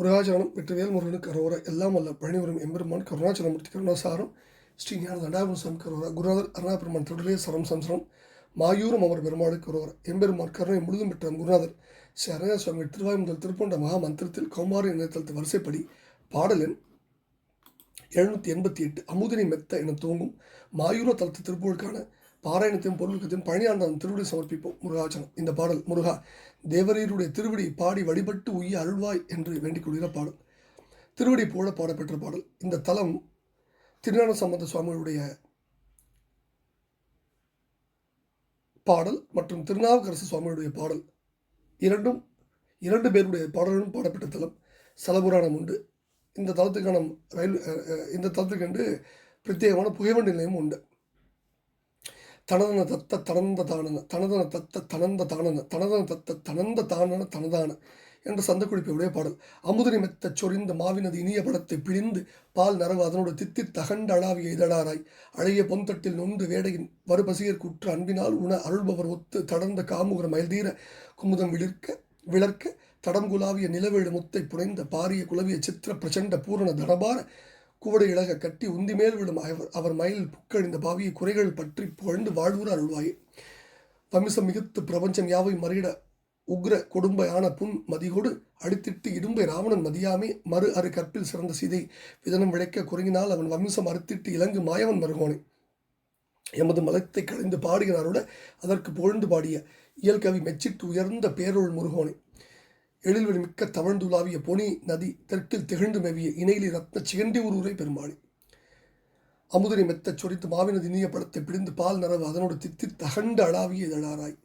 முருகாச்சரணம் வெற்றிவேல் முருகனுக்கு கரோர எல்லாம் வல்ல பழனிவரும் எம்பெருமான் கருணாச்சலமூர்த்தி கருணாசாரம் ஸ்ரீ ஞான தண்டாபுரம் சாமி கரோர குருநாதர் அருணாபெருமான் திருடலே சரம் சம்சரம் மாயூரம் அமர் பெருமாடு கரோர எம்பெருமான் கருணை முழுதும் பெற்ற குருநாதர் ஸ்ரீ அரங்க சுவாமி திருவாய் முதல் திருப்பொண்ட மகா மந்திரத்தில் கௌமாரி இணையதளத்து வரிசைப்படி பாடலின் எழுநூற்றி எண்பத்தி எட்டு அமுதினை மெத்த என துவங்கும் மாயூர தளத்து திருப்பூருக்கான பாராயணத்தையும் பொருளுக்கத்தையும் பழனியாண்டான் திருவிழி சமர்ப்பிப்போம் முருகாச்சனம் இந்த பாடல் முருகா தேவரீருடைய திருவடி பாடி வழிபட்டு உய்ய அருள்வாய் என்று வேண்டிக் கொள்கிற பாடல். திருவடி போல பாடப்பெற்ற பாடல். இந்த தலம் திருஞான சம்பந்த சுவாமிகளுடைய பாடல் மற்றும் திருநாவுக்கரசு சுவாமியுடைய பாடல். இரண்டும் இரண்டு பேருடைய பாடல்களும் பாடப்பட்ட தலம். சலபுராணம் உண்டு. இந்த தளத்துக்கான ரயில் இந்த தளத்துக்கென்று பிரத்யேகமான புகைவண்டி நிலையம் உண்டு. தனதன தத்த தனந்த தானன தனதன தத்த தனந்த தானன தனதன தத்த தனந்த தானன தனதான என்ற சந்தக்குறிப்பையுடைய பாடல். அமுதனி மெத்தச் சொரிந்த மாவினது இனிய படத்தை பிழிந்து பால் நரவு அதனோடு தித்தி தகண்ட அழாவிய இதழாராய் அழகிய பொந்தட்டில் நொந்து வேடையின் வறுபசியர் குற்ற அன்பினால் உண அருள்பவர் ஒத்து தடர்ந்த காமுகர மயல்தீர குமுதம் விளிர்க்க விளர்க்க தடங்குலாவிய நிலவேடு முத்தை புனைந்த பாரிய குலவிய சித்திர பிரச்சண்ட பூரண தடபார கூடை இழக கட்டி உந்தி மேல் விடும் அவர் அவர் மயில் புக்கழிந்த பாவியை குறைகள் பற்றி புகழ்ந்து வாழ்வுற அருள்வாயே. வமிசம் மிகுத்து பிரபஞ்சம் யாவை மறியிட உக்ர கொடும்பையான புன் மதிகோடு அடித்திட்டு இடும்பை ராவணன் மதியாமே. மறு அரு கற்பில் சிறந்த சீதை விதனம் விளைக்க குறுங்கினால் அவன் வம்சம் அறுத்திட்டு இலங்கு மாயவன் மருகோனை. எமது மலத்தை களைந்து பாடுகிறாரோட அதற்கு புகழ்ந்து பாடிய இயல்கவி மெச்சிட்டு உயர்ந்த பேரொள் முருகோனை. எழில்வெளி மிக்க தவழ்ந்துலாவிய பொனி நதி தெற்கில் திகழ்ந்து மேவிய இணையிலி ரத்ன சிகண்டி உருவரை பெருமாளி. அமுதனை மெத்தச் சொரித்து மாவினது இனிய படத்தை பிடிந்து பால் நரவு அதனோடு தித்தி தகண்டு அளாவிய இதழாராய்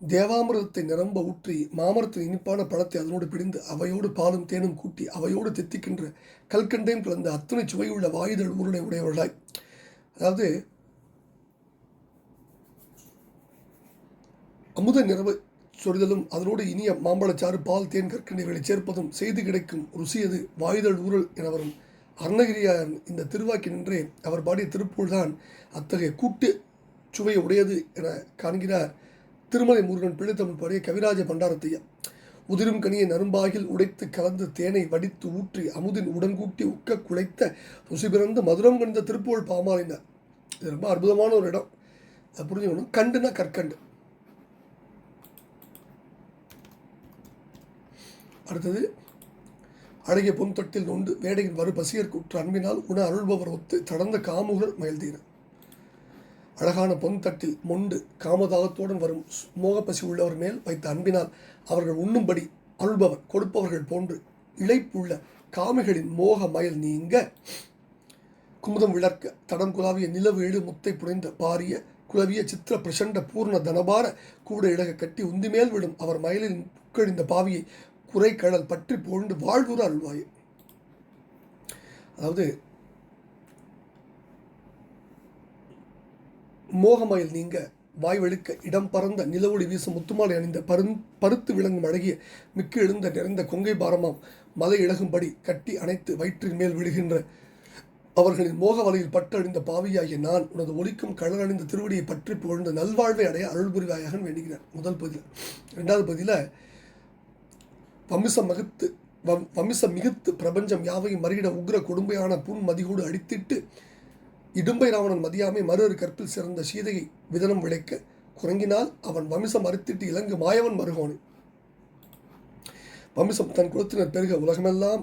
தேவாமிரதத்தை நிரம்ப ஊற்றி மாமரத்தின் இனிப்பான பழத்தை அதனோடு பிடிந்து அவையோடு பாலும் தேனும் கூட்டி அவையோடு தித்திக்கின்ற கல்கண்டையும் கலந்த அத்தனை சுவையுள்ள வாயுதல் உருளை உடையவர்களாய். அதாவது அமுத நிறவு சொரிதலும் அதனோடு இனிய மாம்பழச்சாறு பால் தேன் கற்கண்டைகளை சேர்ப்பதும் செய்து கிடைக்கும் ருசியது வாயுதல் ஊரல் எனவரும் அருணகிரியார் இந்த திருவாக்கி நின்றே அவர் பாடிய திருப்பூர்தான் அத்தகைய கூட்டு சுவை உடையது என காண்கிறார் திருமலை முருகன் பிள்ளைத்தமிழ் பாடிய கவிராஜ பண்டாரத்தையா. உதிரும் கனியை நரும்பாகில் உடைத்து கலந்து தேனை வடித்து ஊற்றி அமுதின் உடன்கூட்டி உக்க குலைத்த ருசி பிறந்து மதுரம் கண்ட திருப்புகழ் பாமாலினார் இது ரொம்ப அற்புதமான ஒரு இடம். அதை புரிஞ்சுக்கணும். கண்டுனா கற்கண்டு. அடுத்தது அழகிய பொன் தொட்டில் நொண்டு வேடையின் வறு பசியர் குற்ற அன்பினால் உண அருள்பவர் ஒத்து தடந்த காமுகர் மயல்தீர அழகான பொன் தட்டில் மொண்டு காமதாகத்துடன் வரும் மோகப்பசி உள்ளவர் மேல் வைத்த அன்பினால் அவர்கள் உண்ணும்படி அருள்பவர் கொடுப்பவர்கள் போன்று இழைப்புள்ள காமிகளின் மோக மயல் நீங்க. குமுதம் விளர்க்க தடம் குலாவிய நிலவு எழு முத்தை புனைந்த பாரிய குலவிய சித்திர பிரசண்ட பூர்ண தனபார கூட இழக கட்டி உந்திமேல் விடும் அவர் மயலின் புக்கழிந்த பாவியை குறை கடல் பற்றி போழ்ந்து வாழ்வுற அருள்வாயே. அதாவது மோகமயில் நீங்க வாய்வெழுக்க இடம் பறந்த நிலவொளி வீசும் முத்துமாலை அணிந்த பருந் பருத்து விளங்கும் அழகிய மிக்கு எழுந்த நிறைந்த கொங்கை பாரமாம் மலை இழகும்படி கட்டி அணைத்து வயிற்றின் மேல் விழுகின்ற அவர்களின் மோக வலையில் பட்டழிந்த பாவியாகிய நான் உனது ஒலிக்கும் கடலணிந்த திருவடியை பற்றி புகழ்ந்த நல்வாழ்வை அடைய அருள் புரிவாயாக வேண்டுகிறார் முதல் பகுதியில் ரெண்டாவது பகுதியில் வம்சம் மகுத்து வம் வம்சம் மிகுத்து பிரபஞ்சம் யாவையும் மறியிட உக்ர கொடுமையான புன் மதிகோடு அடித்திட்டு இடும்பை ராவணன் மதியாமை மறு கற்பில் சிறந்த சீதையை விதனம் விளைக்க குறங்கினால் அவன் வம்சம் அறுத்திட்டு இலங்கு மாயவன் மருகோனி. வம்சம் தன் குலத்தினர் பெருக உலகமெல்லாம்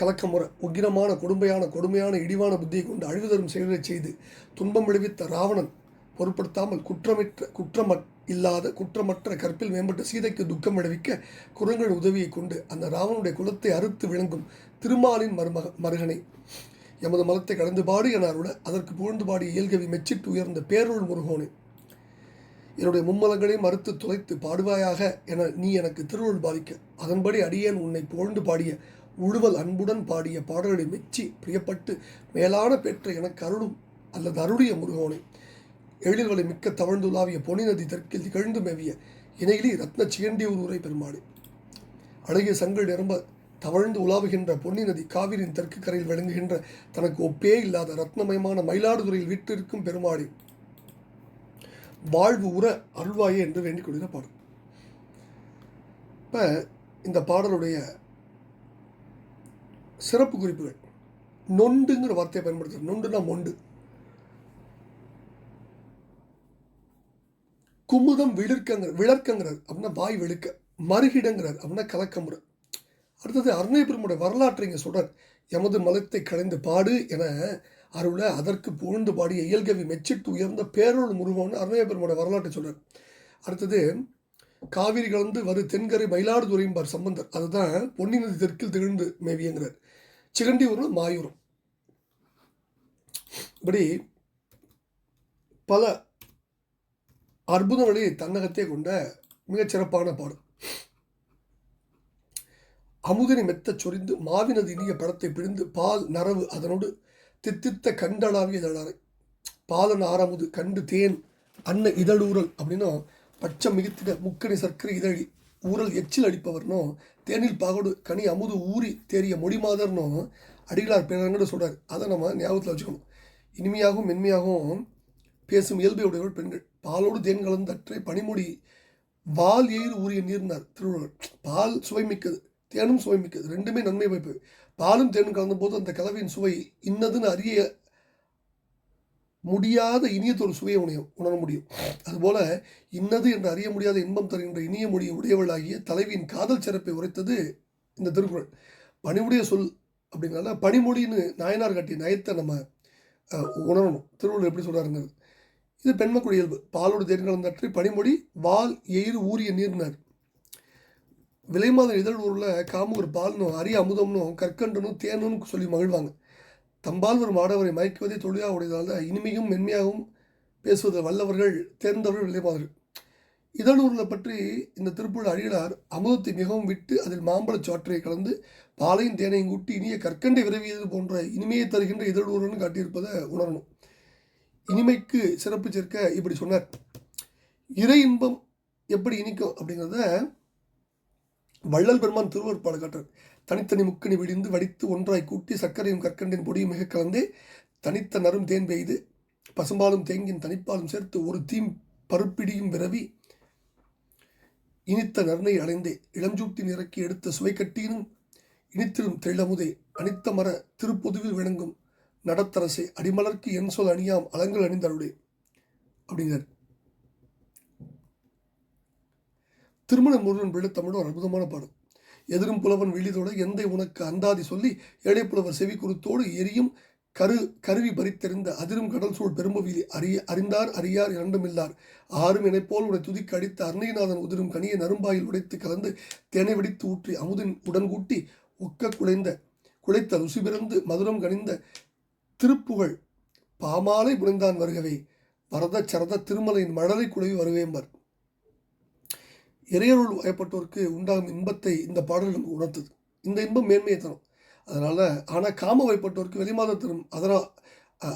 கலக்கமுற உக்கிரமான கொடுமையான கொடுமையான இடிவான புத்தியை கொண்டு அழிவு தரும் செய்து துன்பம் விளைவித்த ராவணன் பொருட்படுத்தாமல் குற்றமற்ற குற்றம இல்லாத குற்றமற்ற கற்பில் மேம்பட்ட சீதைக்கு துக்கம் விளைவிக்க குரங்கள் உதவியை கொண்டு அந்த ராவனுடைய குலத்தை அறுத்து விளங்கும் திருமாலின் மருமக மருகனை. எமது மலத்தை கடந்து பாடு என அருள அதற்கு புகழ்ந்து பாடிய இயல்கவி மெச்சிட்டு உயர்ந்த பேரொள் முருகோனே. என்னுடைய மும்மலங்களையும் மறுத்து துளைத்து பாடுவாயாக என நீ எனக்கு திருவுள் பாதிக்க அதன்படி அடியேன் உன்னை புகழ்ந்து பாடிய உழுவல் அன்புடன் பாடிய பாடல்களை மெச்சி பிரியப்பட்டு மேலான பெற்ற எனக்கு அருளும் அல்லது அருளிய முருகோனே. எழில்களை மிக்க தவழ்ந்துலாவிய பொனி நதி தெற்கில் திகழ்ந்து மேவிய இணையிலி ரத்ன சிகண்டி உரை பெருமாடு அழகிய சங்கள் நிரம்ப தவழ்ந்து உலாவுகின்ற பொன்னி நதி காவிரியின் தெற்கு கரையில் விளங்குகின்ற தனக்கு ஒப்பே இல்லாத ரத்னமயமான மயிலாடுதுறையில் வீட்டிற்கும் பெருமாடி வாழ்வு உற அருள்வாயே என்று வேண்டிக் கொள்கிற பாடல். இப்போ இந்த பாடலுடைய சிறப்பு குறிப்புகள். நொண்டுங்கிற வார்த்தையை பயன்படுத்துறது நொண்டுனா மொண்டு. குமுதம் விழுக்கங்கிற விளர்க்கங்கிறார் அப்படின்னா வாய் வெளுக்க மறுகிடங்கிறார் அப்படின்னா கலக்கமுறை. அடுத்தது அருணைபெருமுடைய வரலாற்றை இங்கே சொல்கிறார் எமது மலத்தை களைந்து பாடு என அருள அதற்கு புகழ்ந்து பாடிய இயல்கவி மெச்சிட்டு உயர்ந்த பேரொழு முருகம்னு அருணைபெருமுடைய வரலாற்றை சொல்கிறார் அடுத்தது காவிரி கலந்து வரு தென்கரை மயிலாடுதுறையும்பார் சம்பந்தர். அதுதான் பொன்னி நதி தெற்கில் திகழ்ந்து மேவியங்கிறார். சிகண்டியூரும் மாயூரும். இப்படி பல அற்புதங்களை தன்னகத்தே கொண்ட மிகச்சிறப்பான பாடல். அமுதனை மெத்தச் சொரிந்து மாவினது இனிய படத்தை பிழிந்து பால் நரவு அதனோடு தித்தித்த கண்டளாவிய இதழாரை பாலன் ஆரமுது கண்டு தேன் அன்ன இதழூரல் அப்படின்னும் பச்சம் மிகுத்திட முக்கணி சர்க்கரை இதழி ஊரல் எச்சில் அடிப்பவர்னும் தேனில் பாகோடு கனி அமுது ஊறி தேறிய மொழிமாதர்னும் அடிகளார் பேரங்கன்னு சொல்கிறார் அதை நம்ம ஞாபகத்தில் வச்சுக்கணும். இனிமையாகவும் மென்மையாகவும் பேசும் இயல்பை பெண்கள். பாலோடு தேன் கலந்து அற்றை பனிமொழி வால் எயிறு ஊறிய நீர்னார் திருவள்ளுவர். பால் சுவைமிக்கது தேனும் சுவை மிக்கது. ரெண்டுமே நன்மை வாய்ப்பு. பாலும் தேனும் கலந்தபோது அந்த கலவையின் சுவை இன்னதுன்னு அறிய முடியாத இனியத்தொரு சுவையை உணைய உணர முடியும். அதுபோல இன்னது என்று அறிய முடியாத இன்பம் தருகின்ற இனிய மொழியை உடையவளாகிய தலைவியின் காதல் சிறப்பை உரைத்தது இந்த திருக்குறள். பணிவுடைய சொல் அப்படின்னால பனிமொழின்னு நாயனார் காட்டிய நயத்தை நம்ம உணரணும். திருவள்ளுவர் எப்படி சொல்கிறாருங்கிறது இது பெண்மக்குடி இயல்பு. பாலோடு தேன் கலந்தற்றி பனிமொழி வால் எயிறு ஊரிய நீர்னார். விலைமாத இதழ் ஊரில் பால்னும் அரிய அமுதம்னும் கற்கண்டனும் தேனும் சொல்லி மகிழ்வாங்க. தம்பால் ஒரு மாடவரை மயக்குவதே தொழிலாக உடையதால் இனிமையும் மென்மையாகவும் பேசுவதில் வல்லவர்கள் தேர்ந்தவர்கள் விலைமாதர்கள் இதழூரில் பற்றி இந்த திருப்புழ அழியலார் அமுதத்தை மிகவும் விட்டு அதில் மாம்பழச் சாற்றை கலந்து பாலையும் தேனையும் கூட்டி இனிய கற்கண்டை விரவியது போன்ற இனிமையை தருகின்ற இதழூரன்னு காட்டியிருப்பதை உணரணும். இனிமைக்கு சிறப்பு சேர்க்க இப்படி சொன்னார். இறை இன்பம் எப்படி இனிக்கும் அப்படிங்கிறத வள்ளல் பெருமான் திருவருப்பாடு காட்டுறார் தனித்தனி முக்கணி விடிந்து வடித்து ஒன்றாய் கூட்டி சர்க்கரையும் கற்கண்டின் பொடியும் மிக கலந்து தனித்த நரும் தேன் பெய்து பசும்பாலும் தேங்கின் தனிப்பாலும் சேர்த்து ஒரு தீம் பருப்பிடியும் விரவி இனித்த நர்னை அடைந்தே இளஞ்சூட்டி நிறக்கி எடுத்த சுவை கட்டினும் தெள்ளமுதே அனித்த மர திருப்பொதுவில் விளங்கும் நடத்தரசே. அடிமலர்க்கு என் சொல் அணியாம் அலங்கள் அணிந்தருளே. அப்படிங்கிறார். திருமண முருகன் விழு தமிழ் ஒரு அற்புதமான பாடல். எதிரும் புலவன் விழிதோட எந்தை உனக்கு அந்தாதி சொல்லி ஏழை புலவர் செவி குருத்தோடு எரியும் கரு கருவி பறித்தெறிந்த அதிரும் கடல் சூழ் பெரும்புவிலி அறிய அறிந்தார் அறியார் இரண்டுமில்லார் ஆறும் இணைப்போல் உடைய துதிக்கு அடித்த அருணைநாதன் உதிரும் கனியை நரும்பாயில் உடைத்து கலந்து தேனை வெடித்து ஊற்றி அமுதின் உடன்கூட்டி உக்க ஒக்க குலைந்த குலைத்த ருசி பிறந்து மதுரம் கனிந்த திருப்புகழ் பாமாலை புனைந்தான் வருகவே. வரத சரத திருமலையின் மழலை குலவி வருவேம்பர். இறையருள் வயப்பட்டோருக்கு உண்டாகும் இன்பத்தை இந்த பாடல் நமக்கு உணர்த்துது. இந்த இன்பம் மேன்மையை தரும். அதனால் ஆனால் காம வயப்பட்டோருக்கு வெளிமாதம் தரும் அதனால்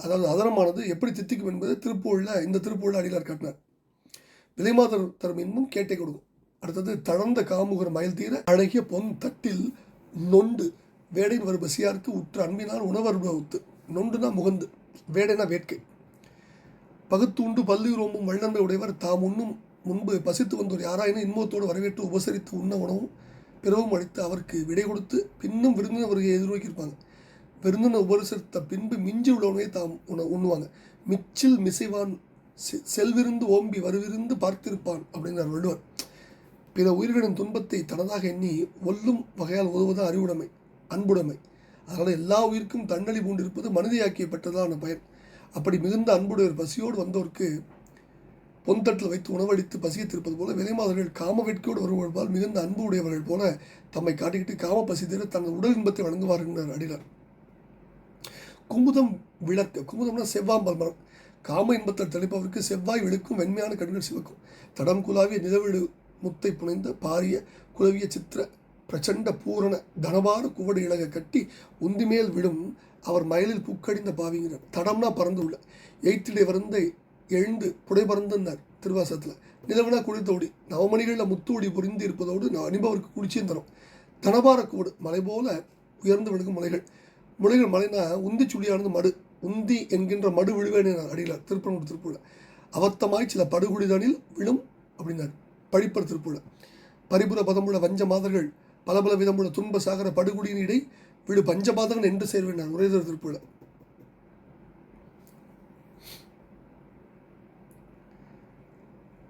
அதாவது அதரமானது எப்படி தித்திக்கும் என்பதை திருப்பூரில் இந்த திருப்பூரில் அடியிலார் காட்டினார். விலைமாதர் தரும் இன்பம் கேட்டே கொடுக்கும். அடுத்தது தளர்ந்த காமுகர் மயில் தீர அழகிய பொன் தட்டில் நொண்டு. வேடையின் வரும் பசியாருக்கு உற்ற அன்பினால் உணவருப உத்து நொண்டுனா முகந்து வேடைனா வேட்கை. பகுத்துண்டு பல்லு ரோம்பும் வல்லன்மை உடையவர் தாம் உண்ணும் முன்பு பசித்து வந்தோர் யாராயினும் இன்பத்தோடு வரவேற்று உபசரித்து உண்ண உணவும் பிறவும் அளித்து அவருக்கு விடை கொடுத்து பின்னும் விருந்தினர் வருகையை எதிர்நோக்கியிருப்பாங்க. விருந்தினர் உபசரித்த பின்பு மிஞ்சி உள்ளவனே தாம் உண உண்ணுவாங்க. மிச்சில் மிசைவான் செ- செல்விருந்து ஓம்பி வருவிருந்து பார்த்திருப்பான் அப்படிங்கிறார் வள்ளுவர். பிற உயிர்களின் துன்பத்தை தனதாக எண்ணி ஒல்லும் வகையால் உதவுவது அறிவுடைமை அன்புடைமை. அதனால் எல்லா உயிருக்கும் தன்னழி பூண்டிருப்பது மனிதையாக்கியப்பட்டதான பயன். அப்படி மிகுந்த அன்புடையவர் பசியோடு வந்தோருக்கு பொன்தட்டில் வைத்து உணவளித்து பசியை திருப்பது போல விலைமாதர்கள் காம வேட்கையோடு வருவதால் மிகுந்த அன்பு உடையவர்கள் போல தம்மை காட்டிக்கிட்டு காம பசி தீர தங்கள் உடல் இன்பத்தை வழங்குவார்கள் என்கிறார் அடிலார் குமுதம் விளக்க குமுதம்னா செவ்வாம்பல் மரம். காம இன்பத்தை தெளிப்பவருக்கு செவ்வாய் விழுக்கும் வெண்மையான கண்கள் சிவக்கும். தடம் குலாவிய நிலவிடு முத்தை புனைந்த பாரிய குலவிய சித்திர பிரச்சண்ட பூரண தனபார குவடு இலக கட்டி உந்திமேல் விடும் அவர் மயலில் பூக்கடிந்த பாவிங்கிறார். தடம்னா பறந்து உள்ள எய்த்திலே வருந்த எழுந்து புடைபறந்தார் திருவாசத்தில் நிலவுனா குளித்தோடி நவமணிகளில் முத்தோடி புரிந்து இருப்பதோடு நான் அனுபவருக்கு குளிச்சியும் தரும். தனபாரக்கோடு மலை போல உயர்ந்து விழுகும் மலைகள். முளைகள் மலைனா உந்தி சுழியானது மடு. உந்தி என்கின்ற மடு விழுவேன் அடியிலார் திருப்பனூர் திருப்பூரில் அவத்தமாய் சில படுகுடிதனில் விழும் அப்படின்னார் பழிப்பர் திருப்புல பரிபுர பதமுள்ள வஞ்ச மாதர்கள் பல பல விதமுள்ள துன்ப சாகர படுகுடியின் இடை விடு பஞ்சபாதகன் என்று சேர்வேன் நான் உரைதர் திருப்புல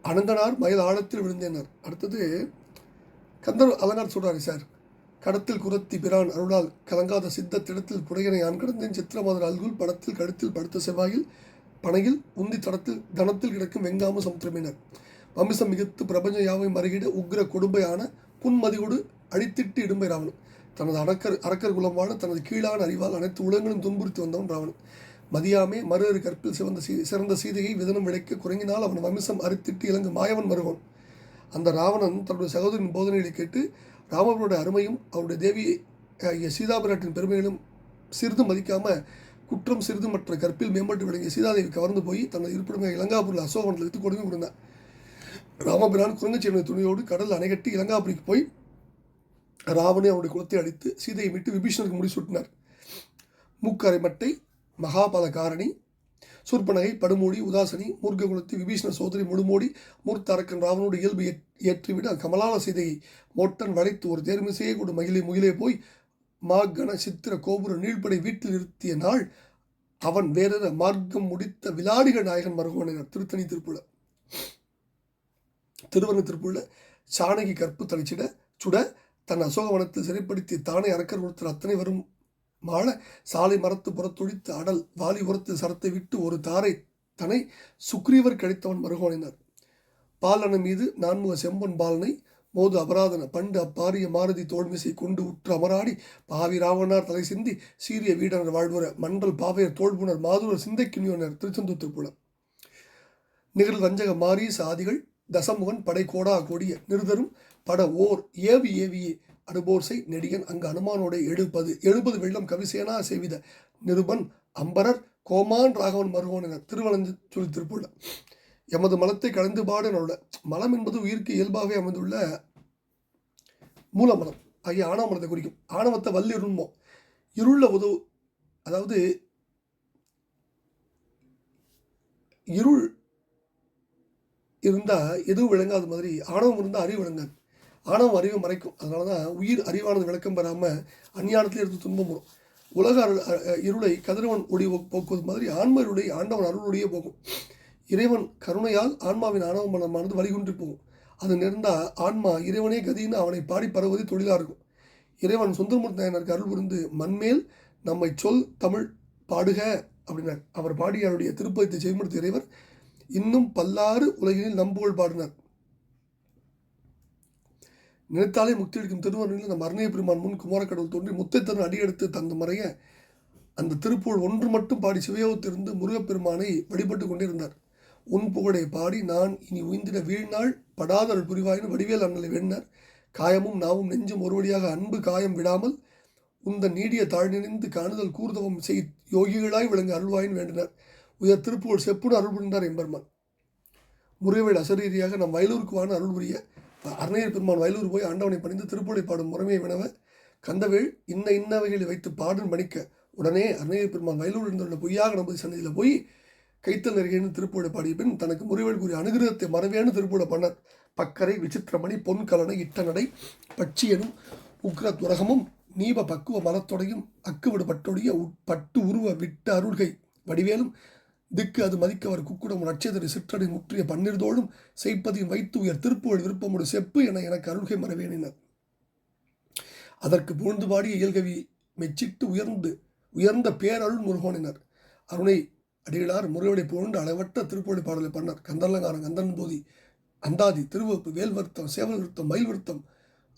அனந்தனார் மயில் ஆழத்தில் விழுந்தேனார். அடுத்தது கந்தர் அலங்கார் சொல்கிறாரு சார். கடத்தில் குரத்தி பிரான் அருளால் கலங்காத சித்த திடத்தில் புடையனை யான் கடந்தேன். சித்திரமாதர் அல்குல் படத்தில் கழுத்தில் படுத்த செவ்வாயில் பனையில் உந்தி தடத்தில் தனத்தில் கிடக்கும் வெங்காம சமுத்திரமினர். வம்சம் மிகுத்து பிரபஞ்ச யாவை மறுகிட உக்ர கொடுமையான புன்மதியோடு அழித்திட்டு இடும்பை ராவணன். தனது அடக்கர் அரக்கர் குலமான தனது கீழான அறிவால் அனைத்து உலகங்களும் துன்புறுத்தி வந்தவன் ராவணன். மதியாமே மறு கற்பில் சிவந்த சீ சிறந்த சீதையை விதனம் விளைக்க குறங்கினால் அவன் வம்சம் அறுத்திட்டு இலங்கு மாயவன் வருவான். அந்த ராவணன் தன்னுடைய சகோதரின் போதனைகளை கேட்டு ராமபுரோட அருமையும் அவருடைய தேவி ஆகிய சீதாபிராட்டின் பெருமைகளும் சிறிது மதிக்காமல் குற்றம் சிறிது மற்ற கற்பில் மேம்பட்டு விளங்கிய சீதாதேவி கவர்ந்து போய் தனது இருப்பிடமாக இலங்காபுரில் அசோகவனத்தில் எடுத்து கொடுமை கொடுந்தார் ராமபிரான் குரங்கச்சேனை துணியோடு கடல் அணைகட்டி இலங்காபுரிக்கு போய் ராவணை அவனுடைய குலத்தை அழித்து சீதையை விட்டு விபீஷணருக்கு முடிசூட்டினார். மூக்கரை மட்டை மகாபல காரணி சூர்பனகை படுமூடி உதாசனி மூர்க்க குலத்தி விபீஷண சோதரி முடுமோடி மூர்த்த அரக்கன் ராவனோடு இயல்பு ஏற்றிவிட. கமலால சீதையை மொட்டன் வளைத்து ஒரு தேர்மிசையை கொண்டு மகிழை முகிலே போய் மா கண சித்திர கோபுர நீழ்படை வீட்டில் நிறுத்திய நாள் அவன் வேறொரு மார்க்கம் முடித்த விளாடிகள் நாயகன் மருகோனர் திருத்தணி திருப்புல திருவண்ண திருப்புள்ள சாணகி கற்பு தளிச்சிட சுட தன் அசோகவனத்தில் சிறைப்படுத்தி தானே அரக்கர் கொடுத்த அத்தனை வரும் மாள சாலை மரத்து புறத்துடித்து அடல் வாலி சரத்தை விட்டு ஒரு தாரை தனை சுக்ரீவர் கழித்தவன் மருகோனினார் பாலன மீது நான்முக செம்பன் பாலனை மோது அபராதன பண்டு அப்பாரிய மாருதி தோல்மிசை கொண்டு உற்று அமராடி பாவி ராவணார் தலை சிந்தி சீரிய வீடனர் வாழ்வுற மண்டல் பாவையர் தோல்புணர் மாதுவர் சிந்தைக்கிணியோனர் திருச்செந்தூர் திருப்புலம் நிகழ் வஞ்சக மாரி சாதிகள் தசமுகன் படை கோடா கொடிய நிருதரும் பட ஓர் ஏவி ஏவியே அனுபோர்சை நெடியன் அங்கு அனுமானோட எழுப்பது எழுபது வெள்ளம் கவிசேனா செய்வித நிருபன் அம்பரர் கோமான் ராகவன் மருகோன் என சொல்லி திருப்புள்ள. எமது மலத்தை கலந்து பாடு மலம் என்பது உயிருக்கு இயல்பாகவே அமைந்துள்ள மூலமலம். ஆகிய ஆணவமலத்தை குறிக்கும். ஆணவத்தை வல்லிருண்மோ இருள உதவு அதாவது இருள் இருந்தால் எதுவும் விளங்காத மாதிரி ஆணவம் இருந்தால் அறிவு விளங்காது. ஆணவம் அறிவை மறைக்கும். அதனால தான் உயிர் அறிவானது விளக்கம் பெறாமல் அஞ்ஞானத்தில் இருந்து துன்பம் வரும். உலக அருள் இருளை கதிரவன் ஒளி போக்குவது மாதிரி ஆன்ம இருளை ஆண்டவன் அருளுடைய போகும். இறைவன் கருணையால் ஆன்மாவின் ஆணவ மனமானது வழிகுன்றி போகும். அது நேர்ந்தால் ஆன்மா இறைவனே கதின்னு அவனை பாடி பரவுவது தொழிலாக இருக்கும். இறைவன் சுந்தரமூர்த்தி நாயனருக்கு அருள் புரிந்து மண்மேல் நம்மை சொல் தமிழ் பாடுக அப்படின்னார். அவர் பாடியாருடைய திருப்பதித்தை செய்முடுத்த இறைவர் இன்னும் பல்லாறு உலகினில் நம்புகள் பாடினார். நினைத்தாலே முக்தி அளிக்கும் திருவருளில் அந்த அருணைய பெருமான் முன் குமாரக்கடவுள் தோன்றி முத்தை தரும் அடியெடுத்து தந்த முறைய அந்த திருப்புகழ் ஒன்று மட்டும் பாடி சிவயோகத்திலிருந்து முருகப்பெருமானை வழிபட்டு கொண்டிருந்தார். உன் புகழை பாடி நான் இனி உய்ந்திட வீழ்நாள் படாதருள் புரிவாயின்னு வடிவேல் அண்ணலை வேண்டினார் காயமும் நாவும் நெஞ்சும் ஒருவழியாக அன்பு காயம் விடாமல் உந்த நீடிய தாழ்நினைந்து காணுதல் கூர்தவம் செய் யோகிகளாய் விளங்க அருள்வாயின் வேண்டினார். உயர் திருப்புகழ் செப்புடு அருள் புரிந்தார் எம்பெருமான். முருகவேல் அசரீதியாக நம் வயலூருக்கு வான அருள் புரிய அருணையர் பெருமான் வயலூர் போய் ஆண்டவனை பணிந்து திருப்பொழி பாடும் முறைமையை வினவ கந்தவேள் இன்ன இன்னவைகளை வைத்து பாடும் பணிக்க உடனே அருணையர் பெருமான் வயலூர் இருந்துள்ள பொய்யாக நம்பதி சன்னதியில் போய் கைத்தல் நெருகேன்னு திருப்பூட பாடிய பின் தனக்கு முருகவேல் கூறிய அனுகிரகத்தை மறவேன்னு திருப்பூட பண்ணார் பக்கரை விசித்திரமணி பொன்கலனை இட்ட நடை பட்சியனும் உக்ர துரகமும் நீப பக்குவ மலத்தொடையும் அக்குவிடு பட்டொடிய உட்பட்டு உருவ விட்ட அருள்கை வடிவேலும் திக்கு அது மதிக்கவர் குக்குடம் நட்சத்திர சிற்றடி முற்றிய பன்னிருதோடும் செய்ப்பதையும் வைத்து உயர் திருப்புகழ் விருப்பமுடு செப்பு என எனக்கு அருள்கை மறவேனினர் அதற்கு புகழ்ந்து பாடிய இயல்கவி மெச்சிட்டு உயர்ந்து உயர்ந்த பேரருள் முருகோனினர். அருணை அடிகளார் முருகனை புகழ்ந்து அளவற்ற திருப்பொழி பாடலை பண்ணார் கந்தலங்காரன் கந்தன் போதி அந்தாதி திருவப்பு வேல் வருத்தம் சேவல் விருத்தம் மயில்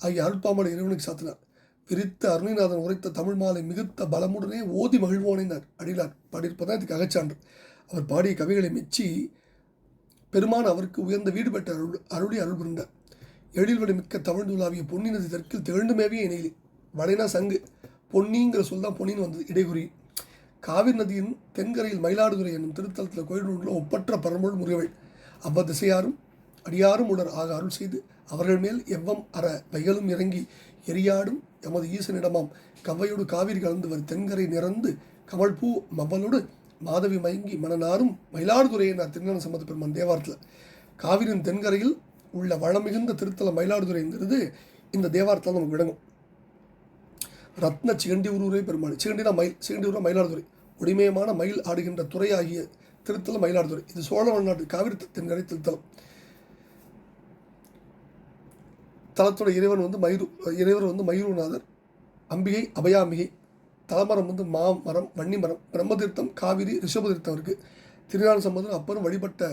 ஆகிய அருட்பாமலை இறைவனுக்கு சாத்தினார். விரித்த அருணிநாதன் உரைத்த தமிழ் மாலை மிகுத்த பலமுடனே ஓதி மகிழ்வோனினர். அடிகளார் பாடியிருப்பதான் இதுக்கு அகச்சான்று. அவர் பாடிய கவிகளை மெச்சி பெருமான் அவருக்கு உயர்ந்த வீடு பெற்ற அருள் அருளி அருள் புரிந்தார். எழில்வடி மிக்க தமிழ் நூலாவிய பொன்னி நதி தெற்கில் திகழ்ந்துமேவிய இணையிலி வளைனா சங்கு பொன்னிங்கிற சொல் தான் பொன்னின்னு வந்தது இடைகுறி. காவிரி நதியின் தென்கரையில் மயிலாடுதுறை என்னும் திருத்தலத்தில் கோயிலுள்ள ஒப்பற்ற பரம்பொருள் முருகவள். அவ்வ திசையாரும் அடியாரும் உடர் ஆக அருள் செய்து அவர்கள் மேல் எவ்வம் அற வைகளும் இறங்கி எரியாடும் எமது ஈசனிடமாம். கவ்வையோடு காவிரி கலந்து வரும் தென்கரை நிறந்து கமல்பூ மவ்வலோடு மாதவி மயங்கி மனநாரும் மயிலாடுதுறையினார் திருஞான சம்பந்த பெருமான் தேவாரத்தில். காவிரியின் தென்கரையில் உள்ள வளம் மிகுந்த திருத்தல மயிலாடுதுறைங்கிறது இந்த தேவாரத்தில் நமக்கு விளங்கும். ரத்ன சிகண்டி உருவரே பெருமாள். சிகண்டினா மயில் சிகண்டி உருவ மயிலாடுதுறை. ஒடிமயமான மயில் ஆடுகின்ற துறையாகிய திருத்தலம் மயிலாடுதுறை. இது சோழ நாட்டு காவிரி தென்கரை திருத்தலம். தலத்தோட இறைவன் வந்து மயிரு இறைவர் வந்து மயூரநாதர் அம்பிகை அபயாம்பிகை தலமரம் வந்து மா மரம் வன்னி மரம் பிரம்மதீர்த்தம் காவிரி ரிஷபதீர்த்தம் இருக்குது திருநாள் சம்பந்தம் அப்பரும் வழிபட்ட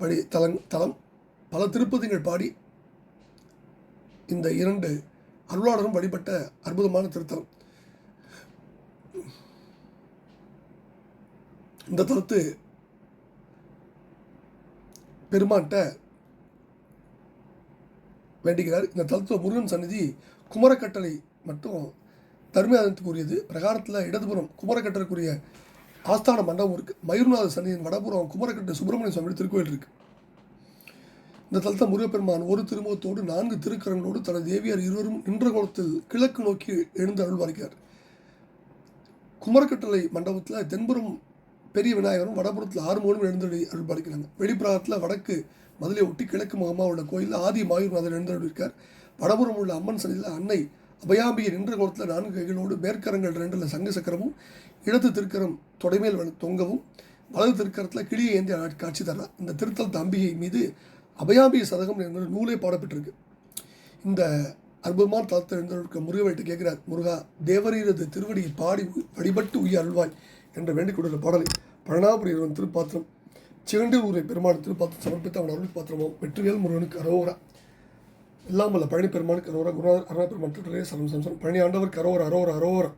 வழி தலங் தலம். பல திருப்பதிகள் பாடி இந்த இரண்டு அருளாளரும் வழிபட்ட அற்புதமான திருத்தலம். இந்த தலத்து பெருமான்கிட்ட வேண்டுகிறார். இந்த தலத்தில் முருகன் சந்நிதி குமரக்கட்டளை மட்டும் தர்மயாதனத்துக்குரியது. பிரகாரத்தில் இடதுபுறம் குமரக்கட்டருக்குரிய ஆஸ்தான மண்டபம் இருக்குது மயூர்நாத சன்னியின் வடபுறம் குமரக்கட்டு சுப்பிரமணிய சுவாமி திருக்கோயில் இருக்குது இந்த தலத்தில் முருகப்பெருமான் ஒரு திருமுகத்தோடு நான்கு திருக்கரங்களோடு தனது தேவியார் இருவரும் நின்ற கோலத்தில் கிழக்கு நோக்கி எழுந்து அருள்வார்க்கிறார் குமரக்கட்டளை மண்டபத்தில் தென்புறம் பெரிய விநாயகரும் வடபுறத்தில் ஆறுமுகனும் எழுந்தருளி அருள் பாலிக்கிறாங்க வடக்கு மதுரை ஒட்டி கிழக்கு முகமாக உள்ள கோயிலில் ஆதி மாயூர்நாதர் எழுந்தருள் இருக்கார் வடபுறம் உள்ள அம்மன் சன்னியில் அன்னை அபயாம்பிகை நின்ற கோலத்தில் நான்கு கைகளோடு மேற்கரங்கள் ரெண்டில் சங்க சக்கரமும் இடது திருக்கரம் தொடைமேல் தொங்கவும் வலது திருக்கரத்தில் கிளியை ஏந்திய காட்சி தர்றார் இந்த திருத்தல் தம்பிகை மீது அபயாம்பிகை சதகம் என்ற நூலே பாடப்பட்டிருக்கு. இந்த அற்புதமான தளத்தில் இருந்தவருக்கு முருகவேட்டு கேட்கிறார் முருகா தேவரீரது திருவடியை பாடி உ- வழிபட்டு உயிர் அல்வாய் என்ற வேண்டிக் கொண்டுள்ள பாடலை பழனாபுரியவன் திருப்பாத்திரம் சிகண்டூர் ஊரை பெருமாள் திருப்பாத்திரம் சமர்ப்பித்த அவன் அருள் பாத்திரமும் வெற்றிவேல் முருகனுக்கு அரோகரா. இல்லாமல் பழனி பெருமானுக்கு அரோரா குருநாதர் அருணா பெருமான் சரம் சம்சம் பழனி ஆண்டவர் கரோர் அரோர் அரோரா